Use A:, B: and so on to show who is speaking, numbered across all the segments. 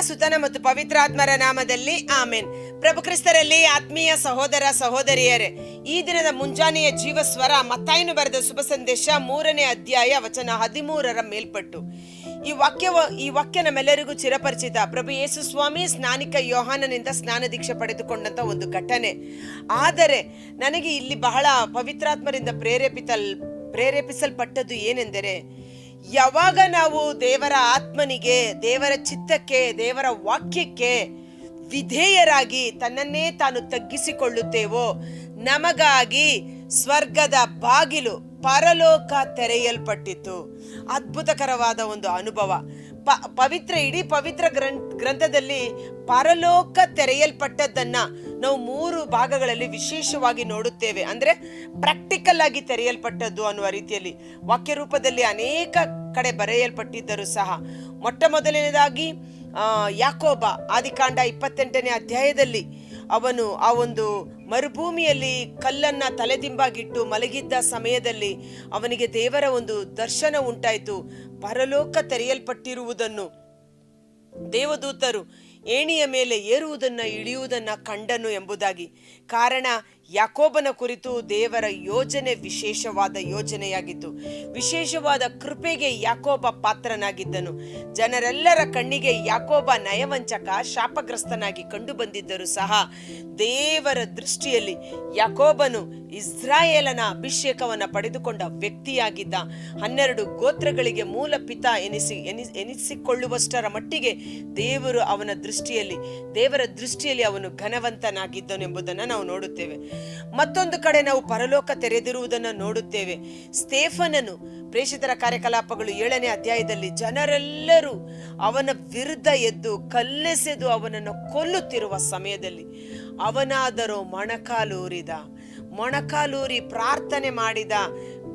A: ಸುತನ ಮತ್ತು ಪವಿತ್ರಾತ್ಮರ ನಾಮದಲ್ಲಿ ಆಮೇನ್. ಪ್ರಭು ಕ್ರಿಸ್ತರಲ್ಲಿ ಆತ್ಮೀಯ ಸಹೋದರ ಸಹೋದರಿಯರೇ, ಈ ದಿನದ ಮುಂಜಾನೆಯ ಜೀವ ಸ್ವರ ಮತ್ತಾಯನು ಬರೆದ ಶುಭ ಸಂದೇಶ ಮೂರನೇ ಅಧ್ಯಾಯ ವಚನ ಹದಿಮೂರರ ಮೇಲ್ಪಟ್ಟು. ಈ ವಾಕ್ಯ ಈ ವಾಕ್ಯ ನಮ್ಮೆಲ್ಲರಿಗೂ ಚಿರಪರಿಚಿತ ಪ್ರಭು ಯೇಸು ಸ್ವಾಮಿ ಸ್ನಾನಿಕ ಯೋಹಾನನಿಂದ ಸ್ನಾನ ದೀಕ್ಷೆ ಪಡೆದುಕೊಂಡಂತ ಒಂದು ಘಟನೆ. ಆದರೆ ನನಗೆ ಇಲ್ಲಿ ಬಹಳ ಪವಿತ್ರಾತ್ಮರಿಂದ ಪ್ರೇರೇಪಿತಲ್, ಪ್ರೇರೇಪಿಸಲ್ಪಟ್ಟದ್ದು ಏನೆಂದರೆ ಯಾವಾಗ ನಾವು ದೇವರ ಆತ್ಮನಿಗೆ, ದೇವರ ಚಿತ್ತಕ್ಕೆ, ದೇವರ ವಾಕ್ಯಕ್ಕೆ ವಿಧೇಯರಾಗಿ ತನ್ನನ್ನೇ ತಾನು ತಗ್ಗಿಸಿಕೊಳ್ಳುತ್ತೇವೋ, ನಮಗಾಗಿ ಸ್ವರ್ಗದ ಬಾಗಿಲು ಪರಲೋಕ ತೆರೆಯಲ್ಪಟ್ಟಿತು ಅದ್ಭುತಕರವಾದ ಒಂದು ಅನುಭವ. ಪ, ಪವಿತ್ರ, ಇಡೀ ಪವಿತ್ರ ಗ್ರಂಥ, ಗ್ರಂಥದಲ್ಲಿ ಪರಲೋಕ ತೆರೆಯಲ್ಪಟ್ಟದ್ದನ್ನ ನಾವು ಮೂರು ಭಾಗಗಳಲ್ಲಿ ವಿಶೇಷವಾಗಿ ನೋಡುತ್ತೇವೆ. ಅಂದ್ರೆ ಪ್ರಾಕ್ಟಿಕಲ್ ಆಗಿ ತೆರೆಯಲ್ಪಟ್ಟದ್ದು ಅನ್ನುವ ರೀತಿಯಲ್ಲಿ ವಾಕ್ಯ ರೂಪದಲ್ಲಿ ಅನೇಕ ಕಡೆ ಬರೆಯಲ್ಪಟ್ಟಿದ್ದರೂ ಸಹ ಮೊಟ್ಟ ಮೊದಲನೇದಾಗಿ ಯಾಕೋಬ ಆದಿಕಾಂಡ ಇಪ್ಪತ್ತೆಂಟನೇ ಅಧ್ಯಾಯದಲ್ಲಿ ಅವನು ಆ ಒಂದು ಮರುಭೂಮಿಯಲ್ಲಿ ಕಲ್ಲನ್ನ ತಲೆದಿಂಬಾಗಿಟ್ಟು ಮಲಗಿದ್ದ ಸಮಯದಲ್ಲಿ ಅವನಿಗೆ ದೇವರ ಒಂದು ದರ್ಶನ ಉಂಟಾಯಿತು. ಪರಲೋಕ ತೆರೆಯಲ್ಪಟ್ಟಿರುವುದನ್ನು ದೇವದೂತರು ಏಣಿಯ ಮೇಲೆ ಏರುವುದನ್ನು ಇಳಿಯುವುದನ್ನು ಕಂಡನು ಎಂಬುದಾಗಿ. ಕಾರಣ ಯಾಕೋಬನ ಕುರಿತು ದೇವರ ಯೋಜನೆ ವಿಶೇಷವಾದ ಯೋಜನೆಯಾಗಿತ್ತು. ವಿಶೇಷವಾದ ಕೃಪೆಗೆ ಯಾಕೋಬ ಪಾತ್ರನಾಗಿದ್ದನು. ಜನರೆಲ್ಲರ ಕಣ್ಣಿಗೆ ಯಾಕೋಬ ನಯವಂಚಕ, ಶಾಪಗ್ರಸ್ತನಾಗಿ ಕಂಡು ಬಂದಿದ್ದರೂ ಸಹ ದೇವರ ದೃಷ್ಟಿಯಲ್ಲಿ ಯಾಕೋಬನು ಇಸ್ರಾಯೇಲನ ಅಭಿಷೇಕವನ್ನು ಪಡೆದುಕೊಂಡ ವ್ಯಕ್ತಿಯಾಗಿದ್ದ. ಹನ್ನೆರಡು ಗೋತ್ರಗಳಿಗೆ ಮೂಲ ಪಿತ ಎನಿಸಿ, ಎನಿ, ಎನಿಸಿಕೊಳ್ಳುವಷ್ಟರ ಮಟ್ಟಿಗೆ ದೇವರು ಅವನ ದೃಷ್ಟಿಯಲ್ಲಿ, ದೇವರ ದೃಷ್ಟಿಯಲ್ಲಿ ಅವನು ಘನವಂತನಾಗಿದ್ದನು ಎಂಬುದನ್ನು ನಾವು ನೋಡುತ್ತೇವೆ. ಮತ್ತೊಂದು ಕಡೆ ನಾವು ಪರಲೋಕ ತೆರೆದಿರುವುದನ್ನು ನೋಡುತ್ತೇವೆ. ಸ್ಟೇಫನನು ಪ್ರೇಷಿತರ ಕಾರ್ಯಕಲಾಪಗಳು ಏಳನೇ ಅಧ್ಯಾಯದಲ್ಲಿ ಜನರೆಲ್ಲರೂ ಅವನ ವಿರುದ್ಧ ಎದ್ದು ಕಲ್ಲೆಸೆದು ಅವನನ್ನು ಕೊಲ್ಲುತ್ತಿರುವ ಸಮಯದಲ್ಲಿ ಅವನಾದರೂ ಮೊಣಕಾಲೂರಿದ. ಮೊಣಕಾಲೂರಿ ಪ್ರಾರ್ಥನೆ ಮಾಡಿದ.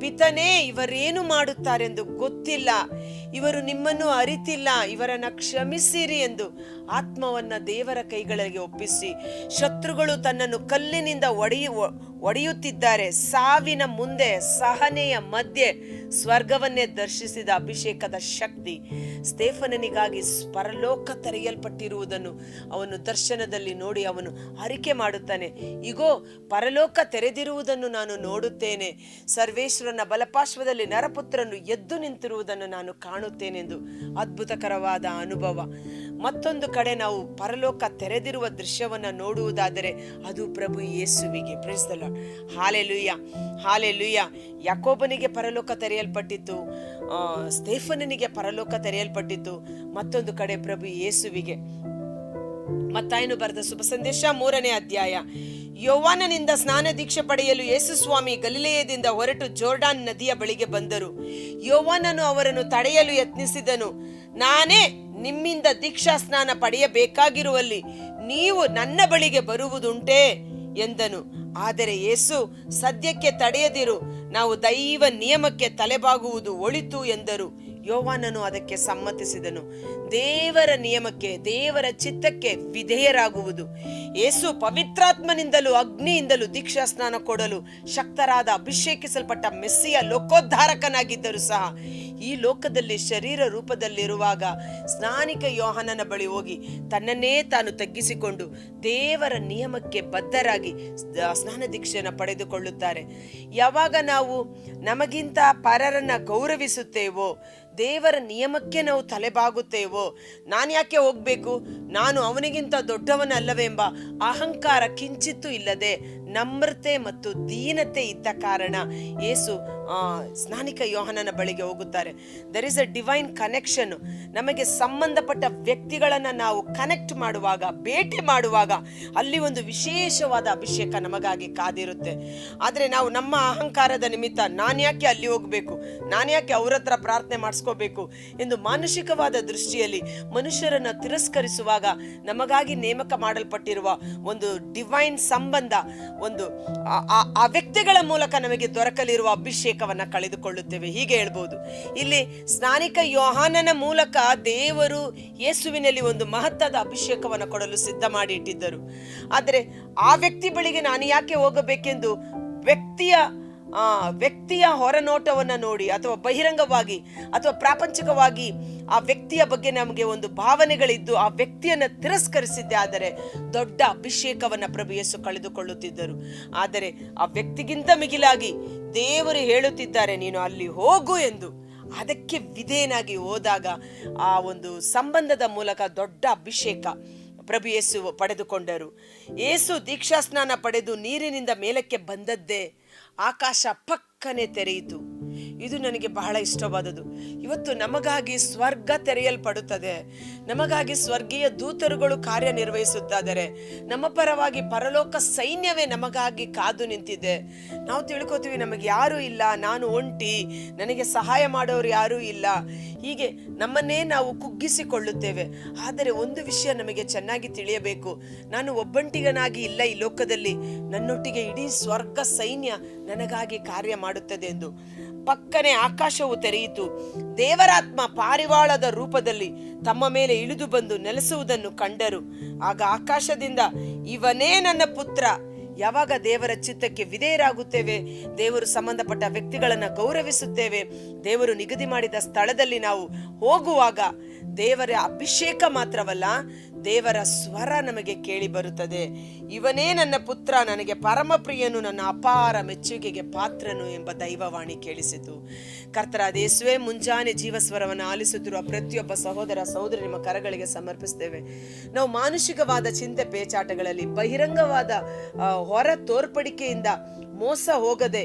A: ಪಿತನೇ, ಇವರೇನು ಮಾಡುತ್ತಾರೆಂದು ಗೊತ್ತಿಲ್ಲ. ಇವರು ನಿಮ್ಮನ್ನು ಅರಿತಿಲ್ಲ, ಇವರನ್ನು ಕ್ಷಮಿಸಿರಿ ಎಂದು ಆತ್ಮವನ್ನ ದೇವರ ಕೈಗಳಿಗೆ ಒಪ್ಪಿಸಿ. ಶತ್ರುಗಳು ತನ್ನನ್ನು ಕಲ್ಲಿನಿಂದ ಒಡೆಯು ಒಡೆಯುತ್ತಿದ್ದಾರೆ. ಸಾವಿನ ಮುಂದೆ, ಸಹನೆಯ ಮಧ್ಯೆ ಸ್ವರ್ಗವನ್ನೇ ದರ್ಶಿಸಿದ ಅಭಿಷೇಕದ ಶಕ್ತಿ ಸ್ಟೇಫನನಿಗಾಗಿ ಪರಲೋಕ ತೆರೆಯಲ್ಪಟ್ಟಿರುವುದನ್ನು ಅವನು ದರ್ಶನದಲ್ಲಿ ನೋಡಿ ಅವನು ಅರಿಕೆ ಮಾಡುತ್ತಾನೆ. ಇಗೋ, ಪರಲೋಕ ತೆರೆದಿರುವುದನ್ನು ನಾನು ನೋಡುತ್ತೇನೆ. ಸರ್ವೇಶ್ವರನ ಬಲಪಾರ್ಶ್ವದಲ್ಲಿ ನರಪುತ್ರನು ಎದ್ದು ನಿಂತಿರುವುದನ್ನು ನಾನು ಕಾಣುತ್ತೇನೆಂದು ಅದ್ಭುತಕರವಾದ ಅನುಭವ. ಮತ್ತೊಂದು ಕಡೆ ನಾವು ಪರಲೋಕ ತೆರೆದಿರುವ ದೃಶ್ಯವನ್ನು ನೋಡುವುದಾದರೆ ಅದು ಪ್ರಭು ಯೇಸುವಿಗೆ. ಪ್ರಿಸ್ತಲ್ಲ ಹಾಲೆ ಲುಯ್ಯ ಹಾಲೆ ಲುಯ್ಯ ಯಾಕೋಬನಿಗೆ ಪರಲೋಕ ತೆರೆಯಲ್ಪಟ್ಟಿತ್ತು ಸ್ಟೇಫನನಿಗೆ ಪರಲೋಕ ತೆರೆಯಲ್ಪಟ್ಟಿತ್ತು, ಮತ್ತೊಂದು ಕಡೆ ಪ್ರಭು ಯೇಸುವಿಗೆ. ಮತ್ತಾಯನು ಬರೆದ ಶುಭ ಸಂದೇಶ ಮೂರನೇ ಅಧ್ಯಾಯ. ಯೌವಾನನಿಂದ ಸ್ನಾನ ದೀಕ್ಷೆ ಪಡೆಯಲು ಯೇಸು ಸ್ವಾಮಿ ಗಲಿಲೆಯದಿಂದ ಹೊರಟು ಜೋರ್ಡಾನ್ ನದಿಯ ಬಳಿಗೆ ಬಂದರು. ಯೌವಾನನು ಅವರನ್ನು ತಡೆಯಲು ಯತ್ನಿಸಿದನು. ನಾನೇ ನಿಮ್ಮಿಂದ ದೀಕ್ಷಾ ಸ್ನಾನ ಪಡೆಯಬೇಕಾಗಿರುವಲ್ಲಿ ನೀವು ನನ್ನ ಬಳಿಗೆ ಬರುವುದುಂಟೇ ಎಂದನು. ಆದರೆ ಯೇಸು, ಸದ್ಯಕ್ಕೆ ತಡೆಯದಿರು, ನಾವು ದೈವ ನಿಯಮಕ್ಕೆ ತಲೆಬಾಗುವುದು ಒಳಿತು ಎಂದರು. ಯೋವಾನನು ಅದಕ್ಕೆ ಸಮ್ಮತಿಸಿದನು. ದೇವರ ನಿಯಮಕ್ಕೆ, ದೇವರ ಚಿತ್ತಕ್ಕೆ ವಿಧೇಯರಾಗುವುದು. ಯೇಸು ಪವಿತ್ರಾತ್ಮನಿಂದಲೂ ಅಗ್ನಿಯಿಂದಲೂ ದೀಕ್ಷಾ ಸ್ನಾನ ಕೊಡಲು ಶಕ್ತರಾದ, ಅಭಿಷೇಕಿಸಲ್ಪಟ್ಟ ಮೆಸ್ಸಿಯ ಲೋಕೋದ್ಧಾರಕನಾಗಿದ್ದರೂ ಸಹ ಈ ಲೋಕದಲ್ಲಿ ಶರೀರ ರೂಪದಲ್ಲಿರುವಾಗ ಸ್ನಾನಿಕ ಯೋಹನನ ಬಳಿ ಹೋಗಿ ತನ್ನನ್ನೇ ತಾನು ತಗ್ಗಿಸಿಕೊಂಡು ದೇವರ ನಿಯಮಕ್ಕೆ ಬದ್ಧರಾಗಿ ಸ್ನಾನ ದೀಕ್ಷೆಯನ್ನು ಪಡೆದುಕೊಳ್ಳುತ್ತಾರೆ. ಯಾವಾಗ ನಾವು ನಮಗಿಂತ ಪರರನ್ನ ಗೌರವಿಸುತ್ತೇವೋ ದೇವರ ನಿಯಮಕ್ಕೆ ನಾವು ತಲೆಬಾಗುತ್ತೇವೋ ನಾನು ಯಾಕೆ ಹೋಗ್ಬೇಕು? ನಾನು ಅವನಿಗಿಂತ ದೊಡ್ಡವನಲ್ಲವೆಂಬ ಅಹಂಕಾರ ಕಿಂಚಿತ್ತೂ ಇಲ್ಲದೆ ನಮ್ರತೆ ಮತ್ತು ದೀನತೆ ಇದ್ದ ಕಾರಣ ಆ, ಸ್ನಾನಿಕ ಯೋಹನನ ಬಳಿಗೆ ಹೋಗುತ್ತಾರೆ. There is a divine connection ನಮಗೆ ಸಂಬಂಧಪಟ್ಟ ವ್ಯಕ್ತಿಗಳನ್ನು ನಾವು ಕನೆಕ್ಟ್ ಮಾಡುವಾಗ, ಭೇಟಿ ಮಾಡುವಾಗ ಅಲ್ಲಿ ಒಂದು ವಿಶೇಷವಾದ ಅಭಿಷೇಕ ನಮಗಾಗಿ ಕಾದಿರುತ್ತೆ. ಆದರೆ ನಾವು ನಮ್ಮ ಅಹಂಕಾರದ ನಿಮಿತ್ತ ನಾನು ಯಾಕೆ ಅಲ್ಲಿ ಹೋಗಬೇಕು? ನಾನು ಯಾಕೆ ಅವ್ರ ಹತ್ರ ಪ್ರಾರ್ಥನೆ ಮಾಡಿಸ್ಕೋಬೇಕು? ಎಂದು ಮಾನಸಿಕವಾದ ದೃಷ್ಟಿಯಲ್ಲಿ ಮನುಷ್ಯರನ್ನು ತಿರಸ್ಕರಿಸುವಾಗ ನಮಗಾಗಿ ನೇಮಕ ಮಾಡಲ್ಪಟ್ಟಿರುವ ಒಂದು ಡಿವೈನ್ ಸಂಬಂಧ, ಒಂದು ಆ- ವ್ಯಕ್ತಿಗಳ ಮೂಲಕ ನಮಗೆ ದೊರಕಲಿರುವ ಅಭಿಷೇಕವನ್ನ ಕಳೆದುಕೊಳ್ಳುತ್ತೇವೆ. ಹೀಗೆ ಹೇಳ್ಬೋದು. ಇಲ್ಲಿ ಸ್ನಾನಿಕ ಯೋಹಾನನ ಮೂಲಕ ದೇವರು ಯೇಸುವಿನಲ್ಲಿ ಒಂದು ಮಹತ್ತದ ಅಭಿಷೇಕವನ್ನು ಕೊಡಲು ಸಿದ್ಧ ಮಾಡಿ ಇಟ್ಟಿದ್ದರು ಆದರೆ ಆ ವ್ಯಕ್ತಿ ಬಳಿಗೆ ನಾನು ಯಾಕೆ ಹೋಗಬೇಕೆಂದು ವ್ಯಕ್ತಿಯ ಆ ವ್ಯಕ್ತಿಯ ಹೊರನೋಟವನ್ನು ನೋಡಿ ಅಥವಾ ಬಹಿರಂಗವಾಗಿ ಅಥವಾ ಪ್ರಾಪಂಚಿಕವಾಗಿ ಆ ವ್ಯಕ್ತಿಯ ಬಗ್ಗೆ ನಮಗೆ ಒಂದು ಭಾವನೆಗಳಿದ್ದು ಆ ವ್ಯಕ್ತಿಯನ್ನು ತಿರಸ್ಕರಿಸಿದ್ದೆ ಆದರೆ ದೊಡ್ಡ ಅಭಿಷೇಕವನ್ನು ಪ್ರಭು ಯೇಸು ಕಳೆದುಕೊಳ್ಳುತ್ತಿದ್ದರು. ಆದರೆ ಆ ವ್ಯಕ್ತಿಗಿಂತ ಮಿಗಿಲಾಗಿ ದೇವರು ಹೇಳುತ್ತಿದ್ದಾರೆ, ನೀನು ಅಲ್ಲಿ ಹೋಗು ಎಂದು. ಅದಕ್ಕೆ ವಿಧೇಯನಾಗಿ ಹೋದಾಗ ಆ ಒಂದು ಸಂಬಂಧದ ಮೂಲಕ ದೊಡ್ಡ ಅಭಿಷೇಕ ಪ್ರಭು ಯೇಸು ಪಡೆದುಕೊಂಡರು. ಯೇಸು ದೀಕ್ಷಾಸ್ನಾನ ಪಡೆದು ನೀರಿನಿಂದ ಮೇಲಕ್ಕೆ ಬಂದದ್ದೇ ಆಕಾಶ ಪಕ್ಕನೆ ತೆರೆಯಿತು. ಇದು ನನಗೆ ಬಹಳ ಇಷ್ಟವಾದದ್ದು. ಇವತ್ತು ನಮಗಾಗಿ ಸ್ವರ್ಗ ತೆರೆಯಲ್ಪಡುತ್ತದೆ. ನಮಗಾಗಿ ಸ್ವರ್ಗೀಯ ದೂತರುಗಳು ಕಾರ್ಯನಿರ್ವಹಿಸುತ್ತಾದರೆ. ನಮ್ಮ ಪರವಾಗಿ ಪರಲೋಕ ಸೈನ್ಯವೇ ನಮಗಾಗಿ ಕಾದು ನಿಂತಿದೆ. ನಾವು ತಿಳ್ಕೊತೀವಿ, ನಮಗೆ ಯಾರೂ ಇಲ್ಲ, ನಾನು ಒಂಟಿ, ನನಗೆ ಸಹಾಯ ಮಾಡೋರು ಯಾರೂ ಇಲ್ಲ. ಹೀಗೆ ನಮ್ಮನ್ನೇ ನಾವು ಕುಗ್ಗಿಸಿಕೊಳ್ಳುತ್ತೇವೆ. ಆದರೆ ಒಂದು ವಿಷಯ ನಮಗೆ ಚೆನ್ನಾಗಿ ತಿಳಿಯಬೇಕು. ನಾನು ಒಬ್ಬಂಟಿಗನಾಗಿ ಇಲ್ಲ ಈ ಲೋಕದಲ್ಲಿ. ನನ್ನೊಟ್ಟಿಗೆ ಇಡೀ ಸ್ವರ್ಗ ಸೈನ್ಯ ನನಗಾಗಿ ಕಾರ್ಯ ಮಾಡುತ್ತದೆ ಎಂದು. ಪಕ್ಕನೆ ಆಕಾಶವು ತೆರೆಯಿತು. ದೇವರಾತ್ಮ ಪಾರಿವಾಳದ ರೂಪದಲ್ಲಿ ತಮ್ಮ ಮೇಲೆ ಇಳಿದು ಬಂದು ನೆಲೆಸುವುದನ್ನು ಕಂಡರು. ಆಗ ಆಕಾಶದಿಂದ, ಇವನೇ ನನ್ನ ಪುತ್ರ. ಯಾವಾಗ ದೇವರ ಚಿತ್ತಕ್ಕೆ ವಿಧೇಯರಾಗುತ್ತೇವೆ? ದೇವರು ಸಂಬಂಧಪಟ್ಟ ವ್ಯಕ್ತಿಗಳನ್ನು ಗೌರವಿಸುತ್ತೇವೆ. ದೇವರು ನಿಗದಿ ಮಾಡಿದ ಸ್ಥಳದಲ್ಲಿ ನಾವು ಹೋಗುವಾಗ ದೇವರ ಅಭಿಷೇಕ ಮಾತ್ರವಲ್ಲ ದೇವರ ಸ್ವರ ನಮಗೆ ಕೇಳಿ ಬರುತ್ತದೆ. ಇವನೇ ನನ್ನ ಪುತ್ರ, ನನಗೆ ಪರಮ ಪ್ರಿಯನು ನನ್ನ ಅಪಾರ ಮೆಚ್ಚುಗೆಗೆ ಪಾತ್ರನು ಎಂಬ ದೈವವಾಣಿ ಕೇಳಿಸಿತು. ಕರ್ತರಾದ ಯೇಸುವೆ, ಮುಂಜಾನೆ ಜೀವಸ್ವರವನ್ನು ಆಲಿಸುತ್ತಿರುವ ಪ್ರತಿಯೊಬ್ಬ ಸಹೋದರ ಸಹೋದರಿ ನಿಮ್ಮ ಕರಗಳಿಗೆ ಸಮರ್ಪಿಸ್ತೇವೆ. ನಾವು ಮಾನುಷಿಕವಾದ ಚಿಂತೆ ಪೇಚಾಟಗಳಲ್ಲಿ, ಬಹಿರಂಗವಾದ ಹೊರ ತೋರ್ಪಡಿಕೆಯಿಂದ ಮೋಸ ಹೋಗದೆ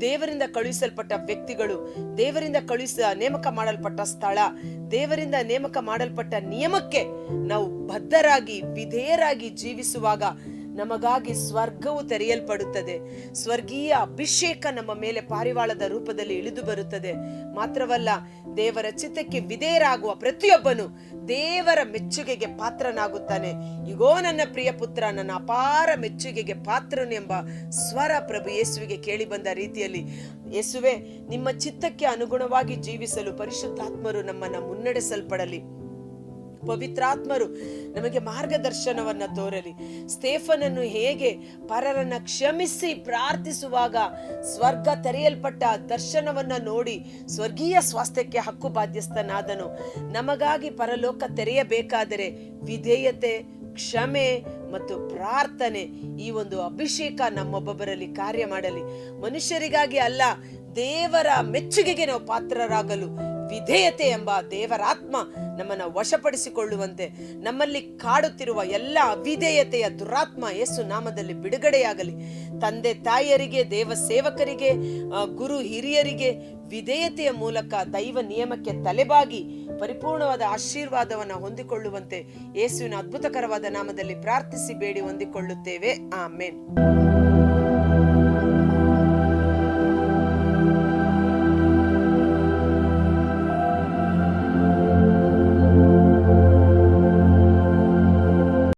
A: ದೇವರಿಂದ ಕಳುಹಿಸಲ್ಪಟ್ಟ ವ್ಯಕ್ತಿಗಳು, ದೇವರಿಂದ ಕಳುಹಿಸ, ನೇಮಕ ಮಾಡಲ್ಪಟ್ಟ ಸ್ಥಳ, ದೇವರಿಂದ ನೇಮಕ ಮಾಡಲ್ಪಟ್ಟ ನಿಯಮಕ್ಕೆ ನಾವು ಬದ್ಧರಾಗಿ, ವಿಧೇಯರಾಗಿ ಜೀವಿಸುವಾಗ ನಮಗಾಗಿ ಸ್ವರ್ಗವು ತೆರೆಯಲ್ಪಡುತ್ತದೆ. ಸ್ವರ್ಗೀಯ ಅಭಿಷೇಕ ನಮ್ಮ ಮೇಲೆ ಪಾರಿವಾಳದ ರೂಪದಲ್ಲಿ ಇಳಿದು ಬರುತ್ತದೆ. ಮಾತ್ರವಲ್ಲ, ದೇವರ ಚಿತ್ತಕ್ಕೆ ವಿಧೇಯರಾಗುವ ಪ್ರತಿಯೊಬ್ಬನು ದೇವರ ಮೆಚ್ಚುಗೆಗೆ ಪಾತ್ರನಾಗುತ್ತಾನೆ. ಇಗೋ, ನನ್ನ ಪ್ರಿಯ ಪುತ್ರ, ನನ್ನ ಅಪಾರ ಮೆಚ್ಚುಗೆಗೆ ಪಾತ್ರನು ಎಂಬ ಸ್ವರ ಪ್ರಭು ಯೇಸುವಿಗೆ ಕೇಳಿ ಬಂದ ರೀತಿಯಲ್ಲಿ, ಯೇಸುವೆ, ನಿಮ್ಮ ಚಿತ್ತಕ್ಕೆ ಅನುಗುಣವಾಗಿ ಜೀವಿಸಲು ಪರಿಶುದ್ಧಾತ್ಮರು ನಮ್ಮನ್ನು ಮುನ್ನಡೆಸಲ್ಪಡಲಿ. ಪವಿತ್ರಾತ್ಮರು ನಮಗೆ ಮಾರ್ಗದರ್ಶನವನ್ನ ತೋರಲಿ. ಸ್ಟೇಫನನ್ನು ಹೇಗೆ ಪರರನ್ನ ಕ್ಷಮಿಸಿ ಪ್ರಾರ್ಥಿಸುವಾಗ ಸ್ವರ್ಗ ತೆರೆಯಲ್ಪಟ್ಟ ದರ್ಶನವನ್ನ ನೋಡಿ ಸ್ವರ್ಗೀಯ ಸ್ವಾಸ್ಥ್ಯಕ್ಕೆ ಹಕ್ಕು ಬಾಧ್ಯಸ್ಥನಾದನು. ನಮಗಾಗಿ ಪರಲೋಕ ತೆರೆಯಬೇಕಾದರೆ ವಿಧೇಯತೆ, ಕ್ಷಮೆ ಮತ್ತು ಪ್ರಾರ್ಥನೆ ಈ ಒಂದು ಅಭಿಷೇಕ ನಮ್ಮೊಬ್ಬೊಬ್ಬರಲ್ಲಿ ಕಾರ್ಯ ಮಾಡಲಿ. ಮನುಷ್ಯರಿಗಾಗಿ ಅಲ್ಲ, ದೇವರ ಮೆಚ್ಚುಗೆಗೆ ನಾವು ಪಾತ್ರರಾಗಲು ವಿಧೇಯತೆ ಎಂಬ ದೇವರಾತ್ಮ ನಮ್ಮನ್ನು ವಶಪಡಿಸಿಕೊಳ್ಳುವಂತೆ ನಮ್ಮಲ್ಲಿ ಕಾಡುತ್ತಿರುವ ಎಲ್ಲ ಅವಿಧೇಯತೆಯ ದುರಾತ್ಮ ಯೇಸು ನಾಮದಲ್ಲಿ ಬಿಡುಗಡೆಯಾಗಲಿ. ತಂದೆ ತಾಯಿಯರಿಗೆ, ದೇವ ಸೇವಕರಿಗೆ ಗುರು ಹಿರಿಯರಿಗೆ ವಿಧೇಯತೆಯ ಮೂಲಕ ದೈವ ನಿಯಮಕ್ಕೆ ತಲೆಬಾಗಿ ಪರಿಪೂರ್ಣವಾದ ಆಶೀರ್ವಾದವನ್ನು ಹೊಂದಿಕೊಳ್ಳುವಂತೆ ಯೇಸುವಿನ ಅದ್ಭುತಕರವಾದ ನಾಮದಲ್ಲಿ ಪ್ರಾರ್ಥಿಸಿ, ಬೇಡಿ, ಹೊಂದಿಕೊಳ್ಳುತ್ತೇವೆ. ಆಮೇನ್.